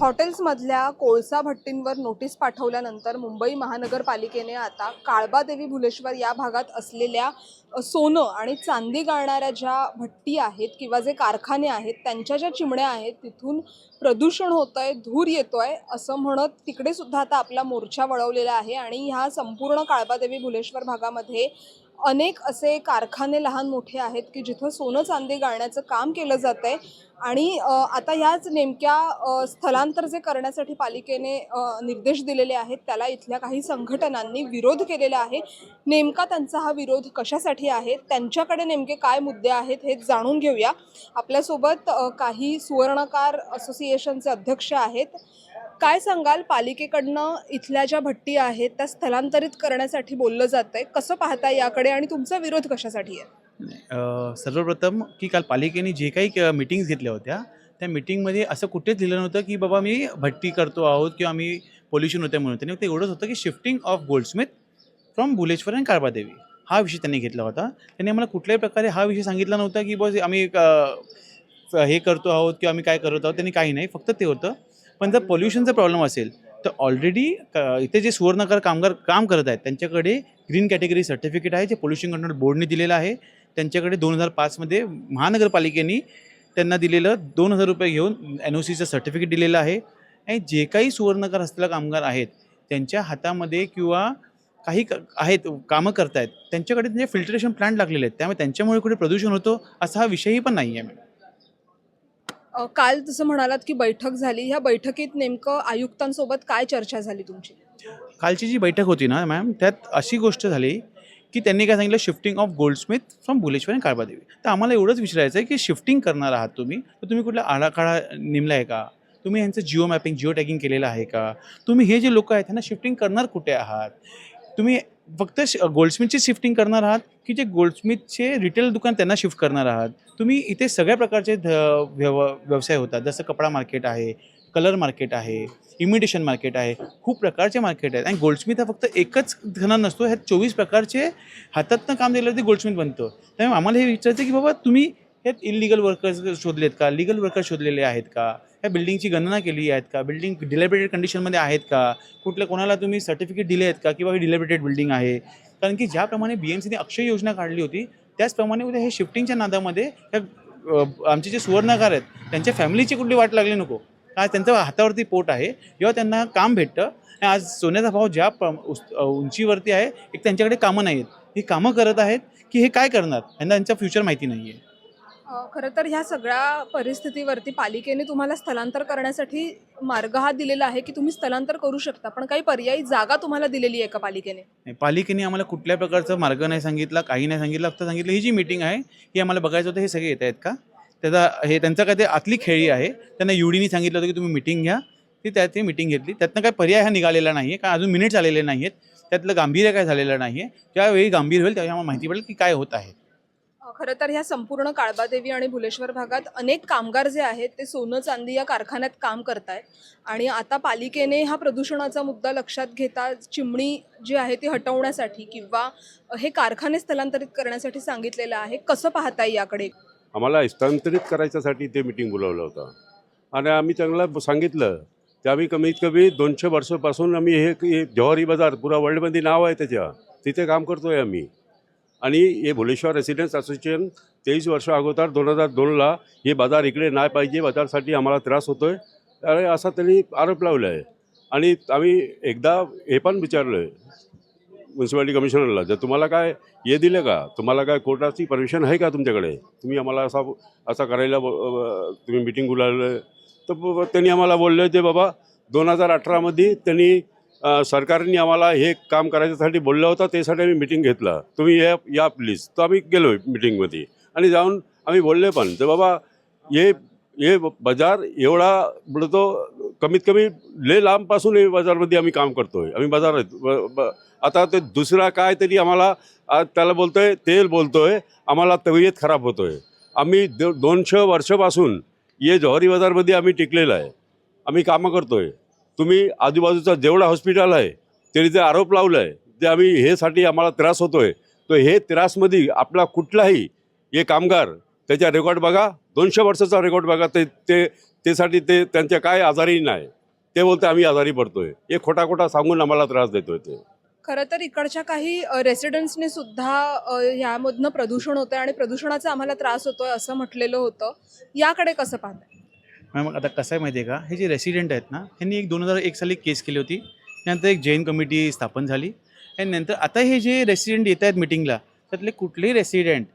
हॉटेल्समधल्या कोळसा भट्टींवर नोटीस पाठवल्यानंतर मुंबई महानगरपालिकेने आता काळबादेवी भुलेश्वर या भागात असलेल्या सोनं आणि चांदी गाळणाऱ्या ज्या भट्टी आहेत किंवा जे कारखाने आहेत त्यांच्या ज्या चिमण्या आहेत तिथून प्रदूषण होतं आहे धूर येतो आहे असं म्हणत तिकडे सुद्धा आता आपला मोर्चा वळवलेला आहे. आणि ह्या संपूर्ण काळबादेवी भुलेश्वर भागामध्ये अनेक असे कारखाने लहान मोठे आहेत की जिथं सोनं चांदी गाळण्याचं काम केलं जातं आहे आणि आता ह्याच नेमक्या स्थलांतर जे करण्यासाठी पालिकेने निर्देश दिलेले आहेत त्याला इथल्या काही संघटनांनी विरोध केलेला आहे. नेमका त्यांचा हा विरोध कशासाठी आहे? त्यांच्याकडे नेमके काय मुद्दे आहेत? हे जाणून घेऊया. आपल्यासोबत काही सुवर्णकार असोसिएशनचे अध्यक्ष आहेत. काय सांगाल? पालिकेकडनं इथल्या ज्या भट्टी आहेत त्या स्थलांतरित करण्यासाठी बोललं जात आहे कसं पाहताय याकडे आणि तुमचा विरोध कशासाठी आहे? अ, सर्वप्रथम की काल पालिकेने जे काही मिटिंग्स घेतल्या होत्या त्या मिटिंगमध्ये असं कुठेच लिहिलं नव्हतं की बाबा मी भट्टी करतो आहोत किंवा आम्ही पोल्युशन होते म्हणून. त्यांनी फक्त एवढंच होतं की shifting of goldsmith from Bhuleshwar आणि कारबादेवी हा विषय त्यांनी घेतला होता. त्यांनी आम्हाला कुठल्याही प्रकारे हा विषय सांगितला नव्हता की बस आम्ही अ, हे करतो आहोत किंवा आम्ही काय करत आहोत. त्यांनी काही नाही फक्त ते होतं. पण जर पोल्युशनचा प्रॉब्लेम असेल तर ऑलरेडी इथे जे सुवर्णकार कामगार काम करत आहेत त्यांच्याकडे ग्रीन कॅटेगरी सर्टिफिकेट आहे जे पोल्युशन कंट्रोल बोर्डने दिलेलं आहे. त्यांच्याकडे दोन हजार पाचमध्ये महानगरपालिकेने त्यांना दिलेलं दोन हजार रुपये घेऊन एन ओ सीचं सर्टिफिकेट दिलेलं आहे. आणि जे काही सुवर्णकार असलेला कामगार आहेत त्यांच्या हातामध्ये किंवा काही क आहेत कामं करतायत त्यांच्याकडे त्यांचे फिल्टरेशन प्लांट लागलेले आहेत त्यामुळे त्यांच्यामुळे कुठे प्रदूषण होतो असा हा विषयही पण नाही आहे मॅडम काल जसं म्हणालात की बैठक झाली. ह्या बैठकीत नेमकं आयुक्तांसोबत काय चर्चा झाली तुमची? कालची जी बैठक होती ना मॅम त्यात अशी गोष्ट झाली की त्यांनी काय सांगितलं? Shifting of goldsmith from Bhuleshwar आणि काळबादेवी. तर आम्हाला एवढंच विचारायचं आहे की शिफ्टिंग करणार आहात तुम्ही? तर तुम्ही कुठला आडाखाडा नेमला आहे का? तुम्ही यांचं जिओ मॅपिंग जिओ टॅगिंग केलेलं आहे का? तुम्ही हे जे लोक आहेत त्यांना शिफ्टिंग करणार कुठे आहात? तुम्ही फक्त गोल्डस्मिथची शिफ्टिंग करणार आहात की जे गोल्डस्मिथचे रिटेल दुकान त्यांना शिफ्ट करणार आहात? तुम्ही इथे सगळ्या प्रकारचे ध व्यव व्यवसाय होतात. जसं कपडा मार्केट आहे कलर मार्केट आहे इमिटेशन मार्केट आहे खूप प्रकारचे मार्केट आहेत. आणि गोल्डस्मिथ हा फक्त एकच धना नसतो ह्या चोवीस प्रकारचे हातातनं काम दिलं ते गोल्डस्मिथ बनतो. त्यामुळे आम्हाला हे विचारायचं की बाबा तुम्ही यात इलिगल वर्कर्स शोधलेत का? लिगल वर्कर्स शोधलेले आहेत का? ह्या बिल्डिंगची गणना केली आहेत का? बिल्डिंग डिलेबरेटेड कंडिशनमध्ये आहेत का? कुठल्या कोणाला तुम्ही सर्टिफिकेट दिले आहेत का? किंवा ही डिलेबरेटेड बिल्डिंग आहे? कारण की ज्याप्रमाणे बी एम सीने अक्षय योजना काढली होती त्याचप्रमाणे उद्या हे शिफ्टिंगच्या नादामध्ये ह्या आमचे जे सुवर्णकार आहेत त्यांच्या फॅमिलीची कुठली वाट लागली नको? आज त्यांचं हातावरती पोट आहे जेव्हा त्यांना काम भेटतं आणि आज सोन्याचा भाव ज्या उंचीवरती आहे एक त्यांच्याकडे कामं नाही आहेत ही कामं करत आहेत की हे काय करणार? यांना त्यांचा फ्युचर माहिती नाही आहे खरं तर ह्या सगळ्या परिस्थितीवरती पालिकेने तुम्हाला स्थलांतर करण्यासाठी मार्ग हा दिलेला आहे की तुम्ही स्थलांतर करू शकता पण काही पर्यायी जागा तुम्हाला दिलेली आहे का पालिकेने? नाही, पालिकेने आम्हाला कुठल्या प्रकारचा मार्ग नाही सांगितला काही नाही सांगितलं फक्त सांगितलं ही जी मीटिंग आहे ही आम्हाला बघायचं होतं हे सगळे येत आहेत का? त्याचा हे त्यांचं काय ते आतली खेळी आहे त्यांना युडीने सांगितलं होतं की तुम्ही मीटिंग घ्या ती त्या ती मिटिंग घेतली. त्यातनं काय पर्याय हा निघालेला नाही आहे का अजून मिनिट्स आलेले नाही आहेत त्यातलं गांभीर्य काय झालेलं नाही आहे ज्यावेळी गांभीर होईल त्यावेळी आम्हाला माहिती पडेल की काय होत आहे. खरं तर ह्या संपूर्ण काळबादेवी आणि भुलेश्वर भागात अनेक कामगार जे आहेत ते सोनं चांदी या कारखान्यात काम करत आहेत आणि आता पालिकेने हा प्रदूषणाचा मुद्दा लक्षात घेता चिमणी जी आहे ती हटवण्यासाठी किंवा हे कारखाने स्थलांतरित करण्यासाठी सांगितलेलं आहे. कसं पाहताय याकडे? आम्हाला हस्तांतरित करायच्यासाठी ते मिटिंग बोलावलं होतं. आणि आम्ही चांगलं सांगितलं ते आम्ही कमीत कमी दोनशे वर्षापासून आम्ही हे हे जवाहरी बाजार पुरा वर्ल्डमध्ये नाव आहे त्याच्या. तिथे काम करतो आहे आम्ही. आणि हे भुलेश्वर रेसिडेन्स असोसिएशन तेवीस वर्ष अगोदर दोन हजार दोनला हे बाजार इकडे नाही पाहिजे बाजारसाठी आम्हाला त्रास होतो आहे असा त्यांनी आरोप लावला आहे आणि आम्ही एकदा हे पण विचारलं आहे म्युन्सिपालिटी कमिशनरला जर तुम्हाला काय हे दिलं का? तुम्हाला काय कोर्टाची परमिशन आहे का तुमच्याकडे? तुम्ही आम्हाला असा असा करायला ब- तुम्ही मिटिंग बोलावलं तर त्यांनी आम्हाला बोलले ते बाबा दोन हजार अठरामध्ये त्यांनी सरकारने आम्हाला हे काम करायच्यासाठी बोललं होतं त्यासाठी आम्ही मिटिंग घेतला. तुम्ही या या प्लीज तर आम्ही गेलो मिटिंगमध्ये आणि जाऊन आम्ही बोलले पण तर बाबा हे हे बाजार एवढा बोलतो कमीत कमी ले लांबपासून हे बाजारमध्ये आम्ही काम करतोय. आम्ही बाजारात ब- आता ते दुसरा काय तरी आम्हाला आज त्याला बोलतोय तेल बोलतोय आम्हाला तब्येत खराब होतोय. आम्ही दो दोनशे वर्षापासून हे जव्हारी बाजारमध्ये आम्ही टिकलेलं आहे. आम्ही कामं करतोय. तुम्ही आजूबाजूचा जेवढा हॉस्पिटल आहे त्यांनी जे आरोप लावलं आहे ते आम्ही हेसाठी आम्हाला त्रास होतोय तर हे त्रासमध्ये आपला कुठलाही हे कामगार त्याच्या रेकॉर्ड बघा दोनशे वर्षाचा रेकॉर्ड बघा ते ते त्यासाठी ते त्यांच्या काय आजारी नाही ते बोलते आम्ही आजारी पडतोय. हे खोटा खोटा सांगून आम्हाला त्रास देतोय ते. खरं तर इकडच्या काही रेसिडेंट्सने सुद्धा यामधनं प्रदूषण होतं आणि प्रदूषणाचा आम्हाला त्रास होतोय असं म्हटलेलं होतं. याकडे कसं पाहताय? मॅम आता कसं आहे माहिती आहे का? हे जे रेसिडेंट आहेत ना ह्यांनी एक दोन हजार एक साली केस केली होती. त्यानंतर एक जैन कमिटी स्थापन झाली. आणि नंतर आता हे जे रेसिडेंट येत आहेत मिटिंगला त्यातले कुठलेही रेसिडेंट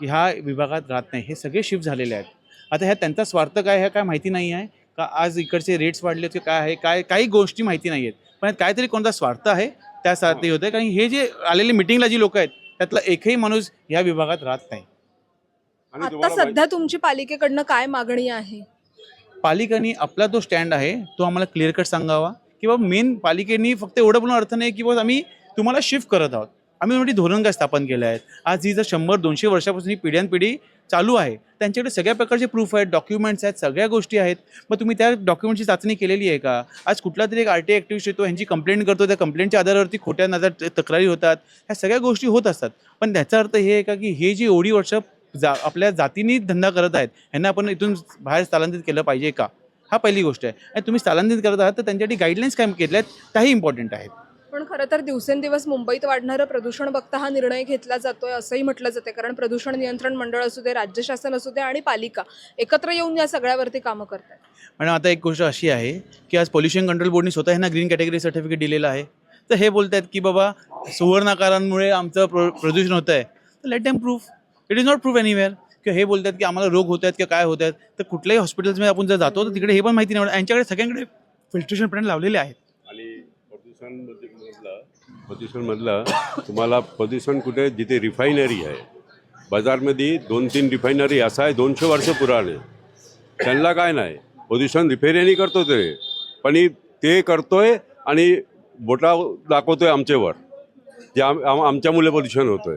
ह्या विभागात राहत नाही. हे सगळे शिफ्ट झालेले आहेत. आता ह्या त्यांचा स्वार्थ काय आहे काय माहिती नाही आहे? का आज इकडचे रेट्स वाढले की काय आहे? काय काही गोष्टी माहिती नाही आहेत. पण काहीतरी कोणता स्वार्थ आहे? त्यासाठी होतं कारण हे जे आलेले मिटिंगला जी लोक आहेत त्यातला एकही माणूस या विभागात राहत नाही. आणि आता सध्या तुमची पालिकेकडनं काय मागणी आहे? पालिकांनी आपला जो स्टँड आहे तो आम्हाला क्लिअर कट सांगावा. किंवा मेन पालिकेनी फक्त एवढं बोलून अर्थ नाही की बस आम्ही तुम्हाला शिफ्ट करत आहोत. आम्ही मोठी धोरण काय स्थापन केलं आहे. आज ही जर शंभर दोनशे वर्षापासून ही पिढ्यानपिढी चालू आहे त्यांच्याकडे सगळ्या प्रकारचे प्रूफ आहेत डॉक्युमेंट्स आहेत सगळ्या गोष्टी आहेत. मग तुम्ही त्या डॉक्युमेंटची चाचणी केलेली आहे का? आज कुठला तरी एक आर टी ॲक्टिव्हिस्ट येतो ह्यांची कंप्लेंट करतो त्या कंप्लेंटच्या आधारावरती खोट्या नजर तक्रारी होतात. ह्या सगळ्या गोष्टी होत असतात. पण त्याचा अर्थ हे आहे का की हे जी एवढी वर्ष जा आपल्या जातीने धंदा करत आहेत ह्यांना आपण इथून बाहेर स्थलांतरित केलं पाहिजे का? हा पहिली गोष्ट आहे. आणि तुम्ही स्थलांतरित करत आहात तर त्यांच्यासाठी गाईडलाईन्स काय केल्या आहेत त्याही इम्पॉर्टंट आहेत. पण खरं तर दिवसेंदिवस मुंबईत वाढणारं प्रदूषण बघता हा निर्णय घेतला जातोय असंही म्हटलं जाते कारण प्रदूषण नियंत्रण मंडळ असू दे राज्य शासन असू दे आणि पालिका एकत्र येऊन या सगळ्यावरती कामं करतात आणि आता एक गोष्ट अशी आहे की आज पोल्युशन कंट्रोल बोर्डने स्वतः ह्यांना ग्रीन कॅटेगरी सर्टिफिकेट दिलेलं आहे. तर हे बोलत आहेत की बाबा सुवर्णाकारांमुळे आमचं प्र प्रदूषण होतं आहे तर let them proof it is not proof anywhere किंवा हे बोलतात की आम्हाला रोग होत आहेत किंवा काय होत आहेत. तर कुठल्याही हॉस्पिटल्समध्ये आपण जर जातो तर तिकडे हे पण माहिती नाही यांच्याकडे सगळ्यांकडे फिल्ट्रेशन प्लॅन लावलेले आहेत. आणि प्रदूषण मधलं तुम्हाला प्रदूषण कुठे? जिथे रिफायनरी आहे. बाजारमध्ये दोन तीन रिफायनरी असा आहे दोनशे वर्ष पुराणे त्यांना काय नाही. प्रदूषण रिफेरियानी करतो ते. पण ते करतोय आणि बोटा दाखवतोय आमच्यावर. जे आम आम- आमच्यामुळे प्रदूषण होतोय.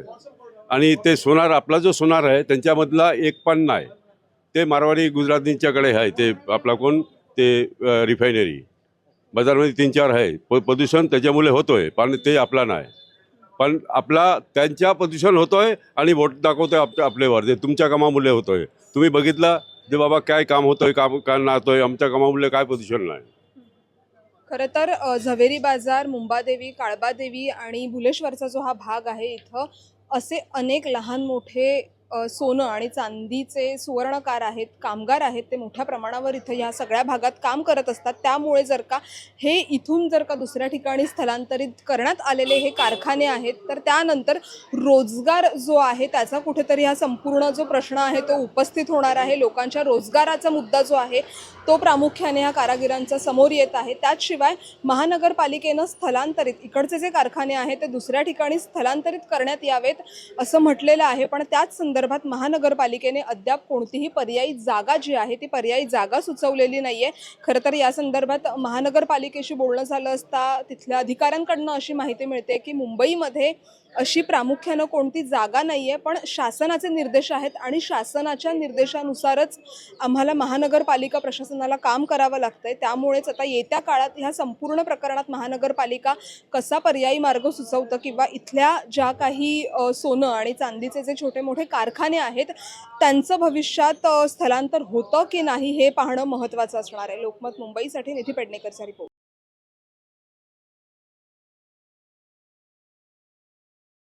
आणि ते सोनार आपला जो सोनार आहे त्यांच्यामधला एक पण नाही. ते मारवाडी गुजरातींच्याकडे आहे ते आपला कोण? ते रिफायनरी. बाजारमध्ये तीन चार आहे. प- प्रदूषण त्याच्यामुळे होतोय पण ते आपला नाही. पण आपला त्यांच्या प्रदूषण होतोय आणि वोट दाखवतोय आप आपल्यावर ते तुमच्या कामामुळे होतोय. तुम्ही बघितलं जे बाबा काय काम होतोय काम काय नाहतोय आमच्या कामामुळे काय प्रदूषण नाही. खरं तर झवेरी बाजार मुंबादेवी काळबादेवी आणि भुलेश्वरचा जो हा भाग आहे इथं असे अनेक लहान मोठे सोनं आणि चांदीचे सुवर्णकार आहेत कामगार आहेत ते मोठ्या प्रमाणावर इथं ह्या सगळ्या भागात काम करत असतात. त्यामुळे जर का हे इथून जर का दुसऱ्या ठिकाणी स्थलांतरित करण्यात आलेले हे कारखाने आहेत तर त्यानंतर रोजगार जो आहे त्याचा कुठेतरी हा संपूर्ण जो प्रश्न आहे तो उपस्थित होणार आहे. लोकांच्या रोजगाराचा मुद्दा जो आहे तो प्रामुख्याने ह्या कारागिरांचा समोर येत आहे. त्याचशिवाय महानगरपालिकेनं स्थलांतरित इकडचे जे कारखाने आहेत ते दुसऱ्या ठिकाणी स्थलांतरित करण्यात यावेत असं म्हटलेलं आहे. पण त्याच संदर्भात महानगरपालिकेने अद्याप कोणतीही पर्यायी जागा जी आहे ती पर्यायी जागा सुचवलेली नाही आहे खरं तर या संदर्भात महानगरपालिकेशी बोलणं झालं असता तिथल्या अधिकाऱ्यांकडनं अशी माहिती मिळते की मुंबईमध्ये अशी प्रामुख्यानं कोणती जागा नाही आहे पण शासनाचे निर्देश आहेत आणि शासनाच्या निर्देशानुसारच आम्हाला महानगरपालिका प्रशासनाला काम करावं लागतं आहे त्यामुळेच आता येत्या काळात ह्या संपूर्ण प्रकरणात महानगरपालिका कसा पर्यायी मार्ग सुचवतं किंवा इथल्या ज्या काही सोनं आणि चांदीचे जे छोटे मोठे कार कारखाने आहेत त्यांचं भविष्यात स्थलांतर होतं की नाही हे पाहणं महत्त्वाचं असणार आहे. लोकमत मुंबईसाठी निधी पेडणेकरचा रिपोर्ट